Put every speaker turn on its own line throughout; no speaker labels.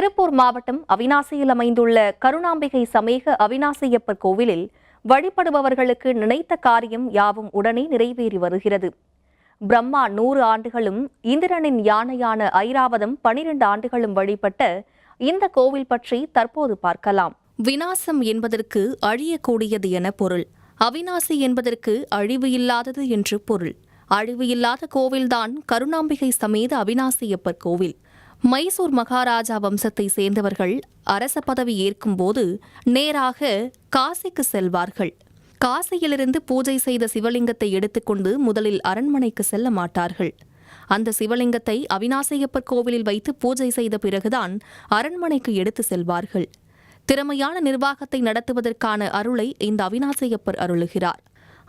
திருப்பூர் மாவட்டம் அவினாசியில் அமைந்துள்ள கருணாம்பிகை சமேக அவினாசியப்பர் கோவிலில் வழிபடுபவர்களுக்கு நினைத்த காரியம் யாவும் உடனே நிறைவேறி வருகிறது. பிரம்மா நூறு ஆண்டுகளும் இந்திரனின் யானையான ஐராவதம் பனிரெண்டு ஆண்டுகளும் வழிபட்ட இந்த கோவில் பற்றி தற்போது பார்க்கலாம். வினாசம் என்பதற்கு அழியக்கூடியது என பொருள். அவினாசி என்பதற்கு அழிவு இல்லாதது என்று பொருள். அழிவு இல்லாத கோவில்தான் கருணாம்பிகை சமேத அவினாசியப்பர் கோவில். மைசூர் மகாராஜா வம்சத்தை சேர்ந்தவர்கள் அரச பதவி ஏற்கும்போது நேராக காசிக்கு செல்வார்கள். காசியிலிருந்து பூஜை செய்த சிவலிங்கத்தை எடுத்துக்கொண்டு முதலில் அரண்மனைக்கு செல்ல மாட்டார்கள். அந்த சிவலிங்கத்தை அவிநாசையப்பர் கோவிலில் வைத்து பூஜை செய்த பிறகுதான் அரண்மனைக்கு எடுத்து செல்வார்கள். திறமையான நிர்வாகத்தை நடத்துவதற்கான அருளை இந்த அவிநாசையப்பர் அருளுகிறார்.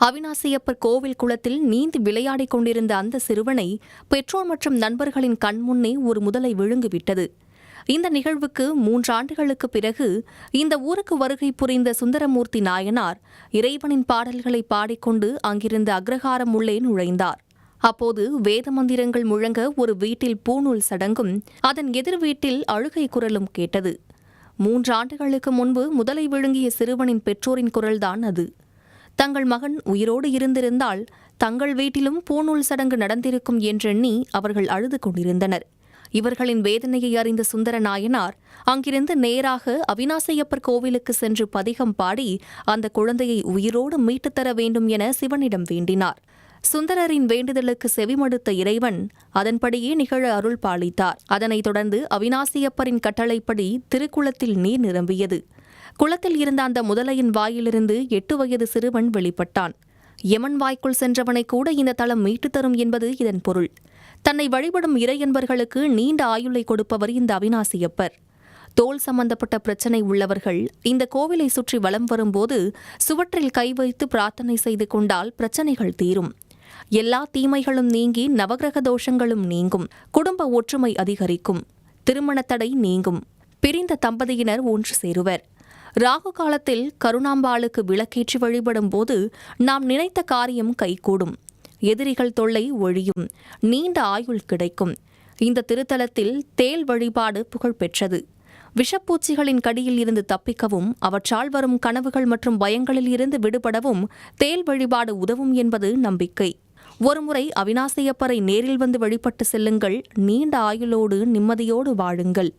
அவினாசியப்பர் கோவில் குளத்தில் நீந்தி விளையாடிக் கொண்டிருந்த அந்த சிறுவனை பெற்றோர் மற்றும் நண்பர்களின் கண்முன்னே ஒரு முதலை விழுங்கிவிட்டது. இந்த நிகழ்வுக்கு மூன்றாண்டுகளுக்கு பிறகு இந்த ஊருக்கு வருகை புரிந்த சுந்தரமூர்த்தி நாயனார் இறைவனின் பாடல்களை பாடிக்கொண்டு அங்கிருந்த அக்ரஹாரம் உள்ளே நுழைந்தார். அப்போது வேத மந்திரங்கள் முழங்க ஒரு வீட்டில் பூநூல் சடங்கும் அதன் எதிர் வீட்டில் அழுகை குரலும் கேட்டது. மூன்றாண்டுகளுக்கு முன்பு முதலை விழுங்கிய சிறுவனின் பெற்றோரின் குரல்தான் அது. தங்கள் மகன் உயிரோடு இருந்திருந்தால் தங்கள் வீட்டிலும் பூநூல் சடங்கு நடந்திருக்கும் என்றெண்ணி அவர்கள் அழுது கொண்டிருந்தனர். இவர்களின் வேதனையை அறிந்த சுந்தர நாயனார் அங்கிருந்து நேராக அவினாசையப்பர் கோவிலுக்கு சென்று பதிகம் பாடி அந்த குழந்தையை உயிரோடு மீட்டுத் தர வேண்டும் என சிவனிடம் வேண்டினார். சுந்தரரின் வேண்டுதலுக்கு செவிமடுத்த இறைவன் அதன்படியே நிகழ அருள் பாலித்தார். அதனைத் தொடர்ந்து அவினாசியப்பரின் கட்டளைப்படி திருக்குளத்தில் நீர் நிரம்பியது. குளத்தில் இருந்த அந்த முதலையின் வாயிலிருந்து எட்டு வயது சிறுவன் வெளிப்பட்டான். யமன் வாய்க்குள் சென்றவனை கூட இந்த தளம் மீட்டுத் தரும் என்பது இதன் பொருள். தன்னை வழிபடும் இறையன்பர்களுக்கு நீண்ட ஆயுளை கொடுப்பவர் இந்த அவினாசியப்பர் தோல் சம்பந்தப்பட்ட பிரச்சனை உள்ளவர்கள் இந்த கோவிலை சுற்றி வலம் வரும்போது சுவற்றில் கை வைத்து பிரார்த்தனை செய்து கொண்டால் பிரச்சனைகள் தீரும். எல்லா தீமைகளும் நீங்கி நவகிரக தோஷங்களும் நீங்கும். குடும்ப ஒற்றுமை அதிகரிக்கும். திருமணத் தடை நீங்கும். பிரிந்த தம்பதியினர் ஒன்று சேருவர். ராகு காலத்தில் கருணாம்பாளுக்கு விளக்கேற்றி வழிபடும் போது நாம் நினைத்த காரியம் கைகூடும். எதிரிகள் தொல்லை ஒழியும். நீண்ட ஆயுள் கிடைக்கும். இந்த திருத்தலத்தில் தேல் வழிபாடு புகழ்பெற்றது. விஷப்பூச்சிகளின் கடியில் இருந்து தப்பிக்கவும் அவற்றால் வரும் கனவுகள் மற்றும் பயங்களில் இருந்து விடுபடவும் தேல் வழிபாடு உதவும் என்பது நம்பிக்கை. ஒருமுறை அவினாசியப்பரை நேரில் வந்து வழிபட்டு செல்லுங்கள். நீண்ட ஆயுளோடு நிம்மதியோடு வாழுங்கள்.